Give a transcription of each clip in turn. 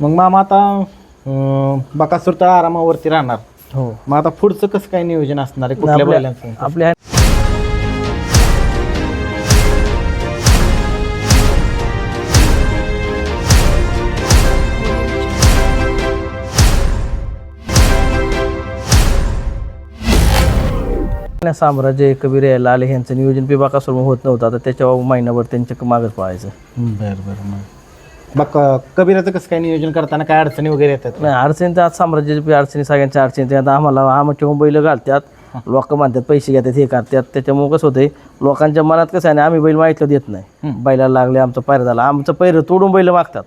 मग मामा आता बकासूर तर आरामावरती राहणार. हो. मग आता पुढचं कसं काय नियोजन असणार आहे? कुठल्या आपल्या बैलांचं? आपल्या साम्राज्य कबीर यायला आले ह्यांचं नियोजन पिबाकासुर होत नव्हतं. आता त्याच्या महिनाभर त्यांच्या मागच पळायचं. बरं बरं मग. बघ कबीराचं कसं काय नियोजन करताना काय अडचणी वगैरे येतात? नाही अडचणी तर आज साम्राज्याची अडचणी सगळ्यांच्या अडचणी ते आता आम्हाला आमच्या बैल घालतात. लोक म्हणतात पैसे घेतात हे करतात. त्याच्यामुळे कसं होतंय लोकांच्या मनात कसं आहे ना आम्ही बैल मागितलं देत नाही. बैलाला लागले आमचं पैर झाला. आमचं पैर तोडून बैल मागतात.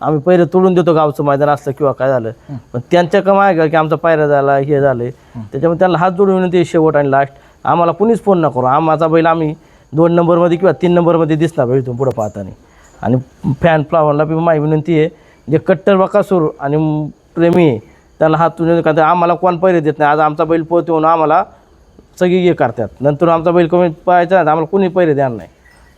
आम्ही पैर तोडून देतो गावचं मैदान असलं किंवा काय झालं. पण त्यांच्या का मागे की आमचा पायरा झाला हे झालं. त्याच्यामुळे त्यांना हात जोडून ते शेवट आणि लास्ट आम्हाला कुणीच फोन न करू. आम्हाचा बैल आम्ही दोन नंबरमध्ये किंवा तीन नंबरमध्ये दिसणार बैल इथून पुढं पाहताना. आणि फॅन फ्लावरला बी माझी विनंती आहे जे कट्टर बकासूर आणि प्रेमी आहे, त्याला हात तुझे का आम्हाला कोण पहिले देत नाही? आज आमचा बैल पोहतो म्हणून आम्हाला सगळी हे करतात. नंतर आमचा बैल कमी पाहायचा नाही आम्हाला कोणी पहिले द्यायला नाही.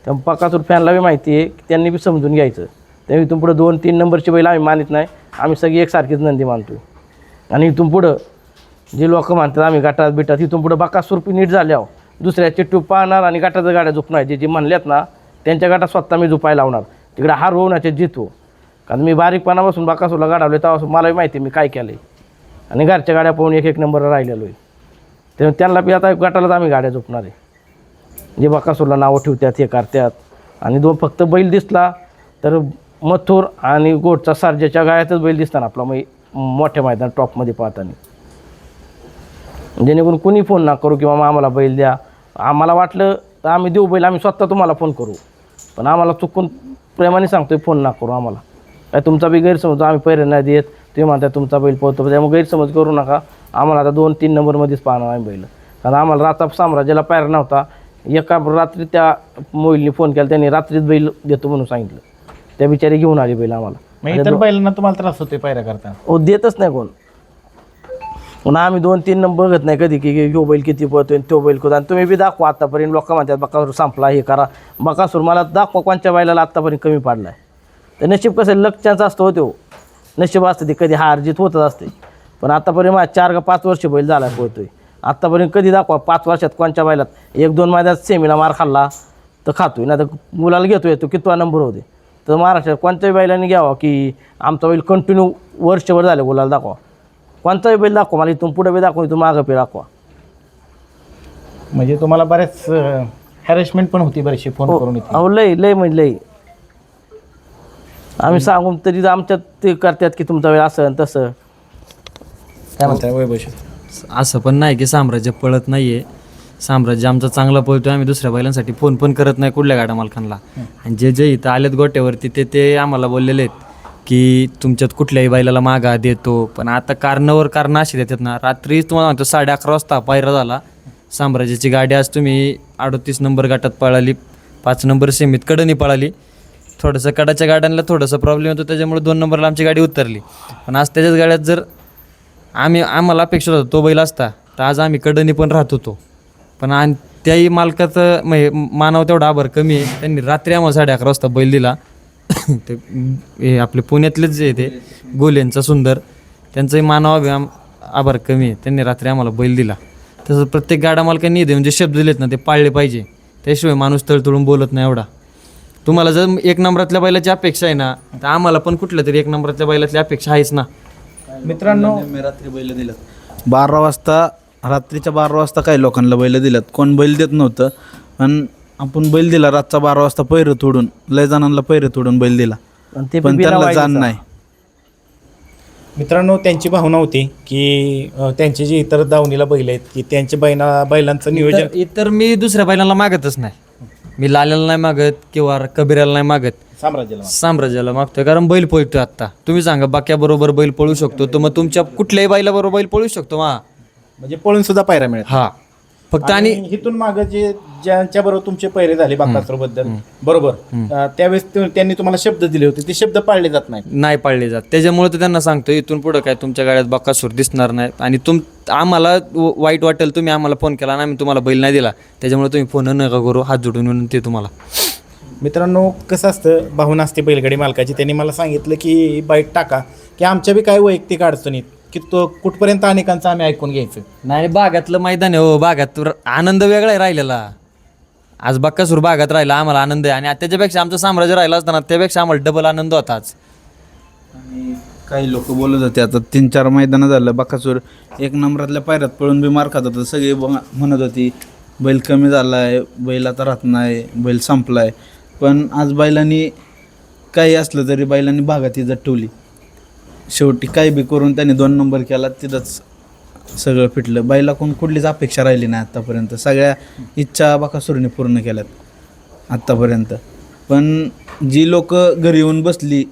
त्या बकासूर फॅनला बी माहिती आहे की त्यांनी बी समजून घ्यायचं. त्या इथून पुढं दोन तीन नंबरची बैल आम्ही मानित नाही. आम्ही सगळी एकसारखीच नंदी मानतो आणि इथून पुढं जे लोक मानतात आम्ही गटात बिटात. इथून पुढं बकासूर पी नीट झाल्यावर दुसऱ्या चिट्टू पाहणार आणि गटाच्या गाड्या झोपणार. जे जे म्हणल्यात ना त्यांच्या गाठात स्वतः मी झोपायला लावणार. तिकडे हार होऊ नाचे जितो. कारण मी बारीकपणापासून बाकासूरला गाडावले तेव्हा मलाही माहिती आहे मी काय केलं आणि घरच्या गाड्या पाहून एक एक नंबर राहिलेलो आहे. त्यामुळे त्यांना बी आता गटालाच आम्ही गाड्या झोपणार आहे. जे बकासूरला नावं ठेवतात हे करतात. आणि दोन फक्त बैल दिसला तर मथुर आणि गोडचा सारजेच्या गायातच बैल दिसताना आपला मै मोठ्या मैदान टॉपमध्ये पाहताना. जेणेकरून कुणी फोन ना करू किंवा मग आम्हाला बैल द्या. आम्हाला वाटलं तर आम्ही देऊ बैल आम्ही स्वतः तुम्हाला फोन करू. पण आम्हाला चुकून प्रेमाने सांगतोय फोन ना करू आम्हाला. काय तुमचा बी गैरसमज आम्ही पैरे नाही देत. तुम्ही म्हणताय तुमचा बैल पोहतो त्यामुळे गैरसमज करू नका. आम्हाला आता दोन तीन नंबरमध्येच पाहणार आम्ही बैल. कारण आम्हाला राता साम्राज्याला पायर नव्हता. एका रात्री त्या मोहिलनी फोन केला त्यांनी रात्रीच बैल देतो म्हणून सांगितलं. त्या बिचारी घेऊन आली बैल आम्हाला. मग इतर बैलांना तुम्हाला त्रास होतोय पायऱ्या करताना? हो देतच नाही कोण. पुन्हा आम्ही दोन तीन नंबर बघत नाही कधी की ह्यो बैल किती पळतोय आणि तो बैल कुठं आणि तुम्ही बी दाखवा आत्तापर्यंत लोक म्हणतात बकासूर संपला हे करा. बकासूर मला दाखवा कोणत्या बैलाला आत्तापर्यंत कमी पाडला आहे तर नशीब कसं लक्षाचा असतो हो तो नशीब असतं ते कधी हार जीत होतच असते. पण आत्तापर्यंत माझ्या चार का पाच वर्ष बैल झाला पळतोय. आत्तापर्यंत कधी दाखवा पाच वर्षात कोणत्या बैलात? एक दोन महिन्यात सेमीला मार खाल्ला तर खातोय. नाही तर मुलाला घेतोय तो कितवा नंबर होते तर महाराष्ट्रात कोणत्याही बैलाने घ्यावा की आमचा बैल कंटिन्यू वर्षभर झाले मुलाला दाखवा. कोणताही बैल दाखवा मला इथून पुढे बी दाखवा इथून मागं पे दाखवा. म्हणजे तुम्हाला बऱ्याच हॅरेसमेंट पण होती बरीचशी फोन करून इथे. अहो लय लय म्हणजे लय. आम्ही सांगून तरी आमच्यात ते करतात की तुमचा वेळ असं आणि तसं. काय म्हणताय वैभवशी असं पण नाही की साम्राज्य पळत नाहीये. साम्राज्य आमचं चांगलं पळतोय आम्ही दुसऱ्या बैलांसाठी फोन पण करत नाही कुठल्या गाड्या मालकांना. आणि जे जे इथं आलेत गोट्यावरती ते ते आम्हाला बोललेले आहेत. की तुमच्यात कुठल्याही बैलाला मागा देतो पण आता कारणावर कारण अशी देतात ना. रात्री तुम्हाला म्हणतो साडे अकरा वाजता पायरा झाला. साम्राज्याची गाडी आज तुम्ही अडतीस नंबर गाठात पळाली पाच नंबर सेमीत कडनी पळाली. थोडंसं कडाच्या गाड्यांना थोडासा प्रॉब्लेम होतो त्याच्यामुळे दोन नंबरला आमची गाडी उतरली. पण आज त्याच्याच गाड्यात जर आम्ही आम्हाला अपेक्षा होता तो बैल असता तर आज आम्ही कडनी पण राहत होतो. पण आणि त्याही मालकाचं म्हणजे मानव तेवढा आभार कमी आहे. त्यांनी रात्री आम्हाला साडे अकरा वाजता बैल दिला. ते हे आपले पुण्यातलेच जे आहे ते गोल्यांचा सुंदर त्यांचाही मानव अभिमान आभार कमी आहे. त्यांनी रात्री आम्हाला बैल दिला. तसं प्रत्येक गाडा मालकांनी दे म्हणजे शब्द दिलेत ना ते पाळले पाहिजे. त्याशिवाय माणूस तळतळून बोलत नाही एवढा. तुम्हाला जर एक नंबरातल्या बैलाची अपेक्षा आहे ना तर आम्हाला पण कुठल्या तरी एक नंबरातल्या बैलातली अपेक्षा आहेच ना. मित्रांनो रात्री बैल दिल्यात. बारा वाजता रात्रीच्या बारा वाजता काही लोकांना बैल दिल्यात. कोण बैल देत नव्हतं. पण आपण बैल दिला रातचा बारा वाजता पैरं तोडून लय जणांना पैरं तोडून बैल दिला. आणि ते पण बिना त्यांना जाण. नाही. मित्रांनो त्यांची भावना होती की अ, त्यांचे जे इतर दावणीला बैल आहेत की त्यांच्या बैला बैलांचं नियोजन इतर- इतर मी दुसऱ्या बैलांना मागतच नाही. मी लाल्याला नाही मागत किंवा कबीराला नाही मागत. साम्राज्याला साम्राज्याला मागतोय कारण बैल पळतोय आता तुम्ही सांगा बाक्या बरोबर बैल पळू शकतो तर मग तुमच्या कुठल्याही बैला बरोबर बैल पळू शकतो मा. म्हणजे पळून सुद्धा पायऱ्या मिळत हा. फक्त आणि इथून मागे जे ज्यांच्या बरोबर तुमचे पैरे झाले बाकासूरबद्दल बरोबर. अ, त्यावेळेस ते- त्यांनी तुम्हाला शब्द दिले होते. ते शब्द पाळले जात नाही नाही पाळले जात. त्याच्यामुळे तर त्यांना सांगतो इथून पुढं काय तुमच्या गाड्यात बक्कासूर दिसणार नाही आणि तुम आम्हाला व- वाईट वाटेल तुम्ही आम्हाला फोन केला आणि आम्ही तुम्हाला बैल नाही दिला. त्याच्यामुळे तुम्ही फोन नका करू हात जोडून विनंती आहे तुम्हाला. मित्रांनो कसं असतं भावना असते बैलगाडी मालकाची. त्यांनी मला सांगितलं की बाईक टाका. की आमच्या बी काय वैयक्तिक अडचणीत की तो कुठपर्यंत अनेकांचं आम्ही ऐकून घ्यायचं? नाही बागातलं मैदान आहे हो बागात. र- आनंद वेगळा आहे राहिलेला. आज बक्कासूर बागात राहिला आम्हाला आनंद आहे. आणि त्याच्यापेक्षा आमचं साम्राज्य राहिलं असताना त्यापेक्षा आम्हाला डबल आनंद होताच. आणि काही लोक बोलत होते आता तीन चार मैदानं झालं बकासूर एक नंबरातल्या पायऱ्यात पळून बी मार खात होतं सगळे ब- म्हणत होती बैल कमी झाला आहे बैल आता राहत नाही बैल संपला आहे पण आज बैलांनी काही असलं तरी बैलांनी भागात इज्जत ठेवली. शेवटी काही बी करून त्याने दोन नंबर केला तिथंच सगळं फिटलं. बाईला कोण कुठलीच अपेक्षा राहिली नाही आत्तापर्यंत सगळ्या इच्छा बकासूरने पूर्ण केल्यात आत्तापर्यंत पण जी लोक घरी येऊन बसली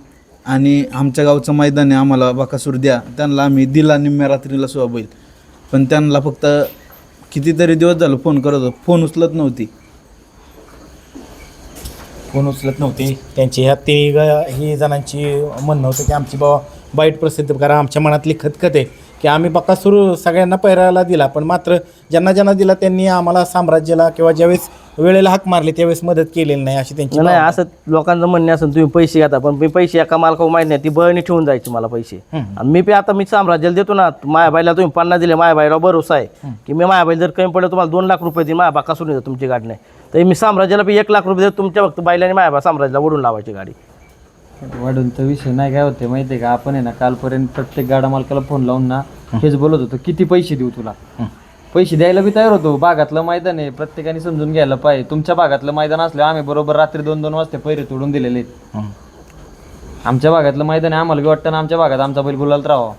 आणि आमच्या गावचं मैदान आहे आम्हाला बाकासूर द्या त्यांना आम्ही दिला निम्म्या रात्रीला सुद्धा बैल. पण त्यांना फक्त कितीतरी दिवस झालं फोन करत होतो. फोन उचलत नव्हती. फोन उचलत नव्हती. त्यांची ह्या तिन्ही ही जणांची म्हणणं होतं की आमची बाबा वाईट प्रसिद्ध करा आमच्या मनातली खतखत आहे की आम्ही बकासूर सगळ्यांना पैरायला दिला पण मात्र ज्यांना ज्यांना दिला त्यांनी आम्हाला साम्राज्याला किंवा ज्यावेळेस वेळेला हाक मारली त्यावेळेस मदत केलेली नाही अशी त्यांची नाही. असं लोकांचं म्हणणे असं तुम्ही पैसे घेता पण मी पैसे एका मालका माहीत नाही ती बळणी ठेवून जायची मला पैसे. आणि मी बी आता मी साम्राज्याला देतो ना माया बाईला तुम्ही पन्नास दिले माया बाईला भरोसा आहे की मी माया बाई जर कमी पडलं तुम्हाला दोन लाख रुपये देईन माया बाका सोडून देतो तुमची गाडी नाही. तर मी साम्राज्याला बी एक लाख रुपये देतो तुमच्या फक्त बाईला माया बा साम्राज्याला ओढून लावायची गाडी. वाढून तर विषय नाही काय होते माहिती आहे का? आपण आहे ना कालपर्यंत प्रत्येक गाडा मालकाला फोन लावून ना हेच बोलत होतो किती पैसे देऊ तुला? पैसे द्यायला बी तयार होतो भागातलं मैदान आहे प्रत्येकाने समजून घ्यायला पाहिजे. तुमच्या भागातलं मैदान असल्यावर आम्ही बरोबर रात्री दोन दोन वाजता पैरे तोडून दिलेले आहेत. आमच्या भागातलं मैदान आहे आम्हाला बी वाटतं ना आमच्या भागात आमचा बैल गुलाल राहावा.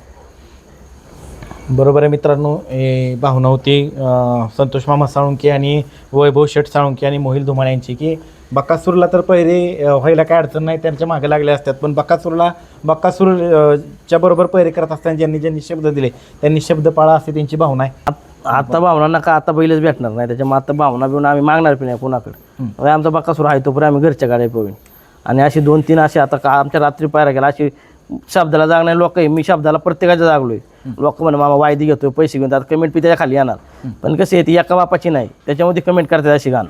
बरोबर आहे मित्रांनो हे भावना होती अं, संतोष मामा साळुंके आणि वैभव शेठ साळुंके आणि मोहिल धुमाळ यांची की बकासूरला तर पहिले अं, व्हायला काय अडचण नाही त्यांच्या मागे लागले असतात. पण बकासूरला बकासूर अं, च्या बरोबर पैरे करत असताना ज्यांनी ज्यांनी शब्द दिले त्यांनी शब्द पाळा असे त्यांची भावना आहे. आत- भावना नका आता बैलच भेटणार नाही त्याच्यामुळे आता भावना बिवून आम्ही मागणार पण नाही कोणाकडे. आमचा बकासूर आहे तोपर्यंत आम्ही घरच्या गाड्या पोवीन आणि अशी दोन तीन असे आता का आमच्या रात्री पायरा गेला अशी शब्दाला जागणारे लोक आहे मी शब्दाला प्रत्येकाच्या जागलोय. लोक म्हणे मामा वायदी घेतोय पैसे घेऊन आता कमेंट बी त्याच्याखाली येणार. पण कशी आहे ती एका बापाची नाही त्याच्यामध्ये कमेंट करतात अशी गाण.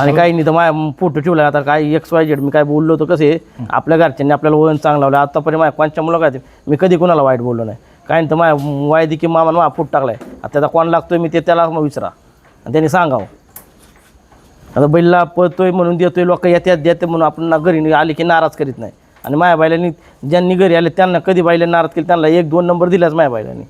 आणि काही नाही तर माझ्या फोटो ठेवला आता काय एक्स वाय झेड मी काय बोललो होतो कसं आहे आपल्या घरच्यांनी आपल्याला वळण चांगलं लावलं. आतापर्यंत माझ्या कोणच्या मुलं काय मी कधी कोणाला वाईट बोललो नाही. काय नाही तर माझ्या वायदी की मामा माझा फूट टाकलाय. आता त्याचा कोण लागतोय मी ते त्याला मग विचारा. आणि त्यांनी सांगावं. आता बैलला पळतोय म्हणून देतोय लोक येत्यात देते म्हणून आपण घरी आले की नाराज करीत नाही. आणि माया बायलांनी ज्यांनी घरी आले त्यांना कधी बायला नाराज केली त्यांना एक दोन नंबर दिलाच माया बायलांनी.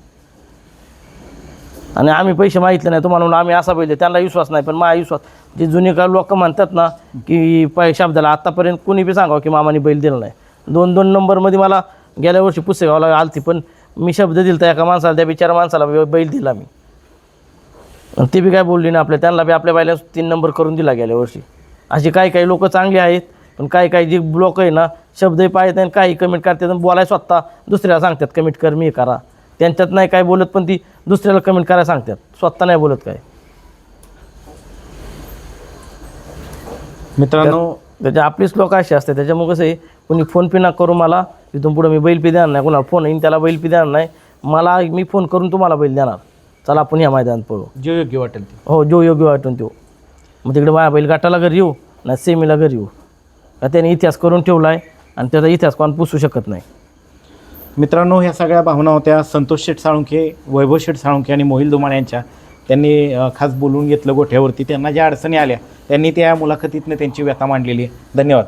आणि आम्ही पैसे मागितले नाही तुम्हाला म्हणून आम्ही असा बैल त्यांना विश्वास नाही पण माझा विश्वास जे जुने काळ लोक म्हणतात ना की पै शब्दाला आत्तापर्यंत कुणी बी सांगावं की मामाने बैल दिला नाही. दोन दोन नंबरमध्ये मला गेल्या वर्षी पुसेगावला आलती पण मी शब्द दिला एका माणसाला त्या बिचारा माणसाला बैल दिला मी. आणि ते बी काय बोलली ना आपल्या त्यांना बी आपल्या बायला तीन नंबर करून दिला गेल्या वर्षी. असे काही काही लोक चांगले आहेत पण काही काही जे लोक आहे ना शब्दही पाळत आणि काही कमेंट करतात आणि बोलायला स्वतः दुसऱ्याला सांगतात कमेंट कर मी करा. त्यांच्यात नाही काय बोलत पण ती दुसऱ्याला कमेंट करायला सांगतात. स्वतः नाही बोलत काय. मित्रांनो त्याच्या आपलीच लोक अशी असते त्याच्यामुळे कसं आहे कोणी फोन पे ना करू मला तिथून पुढे मी बैल पी देणार नाही. कोणाला फोन येईन त्याला बैल पी देणार नाही. मला मी फोन करून तुम्हाला बैल देणार. चला आपण या मैदानात पळू. जे योग्य वाटेल ते. हो जो योग्य वाटून तो. मग तिकडे माझ्या बैल गाठाला घरी येऊ ना सेमीला घरी येऊ. का त्याने इतिहास करून ठेवला आहे आणि त्याचा इतिहास कोण पुसू शकत नाही. मित्रांनो ह्या सगळ्या भावना होत्या. संतोष शेठ साळुंखे वैभव शेठ साळुंखे आणि मोहिल धुमाळ यांच्या. त्यांनी खास बोलून घेतलं गोठ्यावरती. त्यांना ज्या अडचणी आल्या त्यांनी त्या मुलाखतीतनं त्यांची व्यथा मांडलेली आहे. धन्यवाद.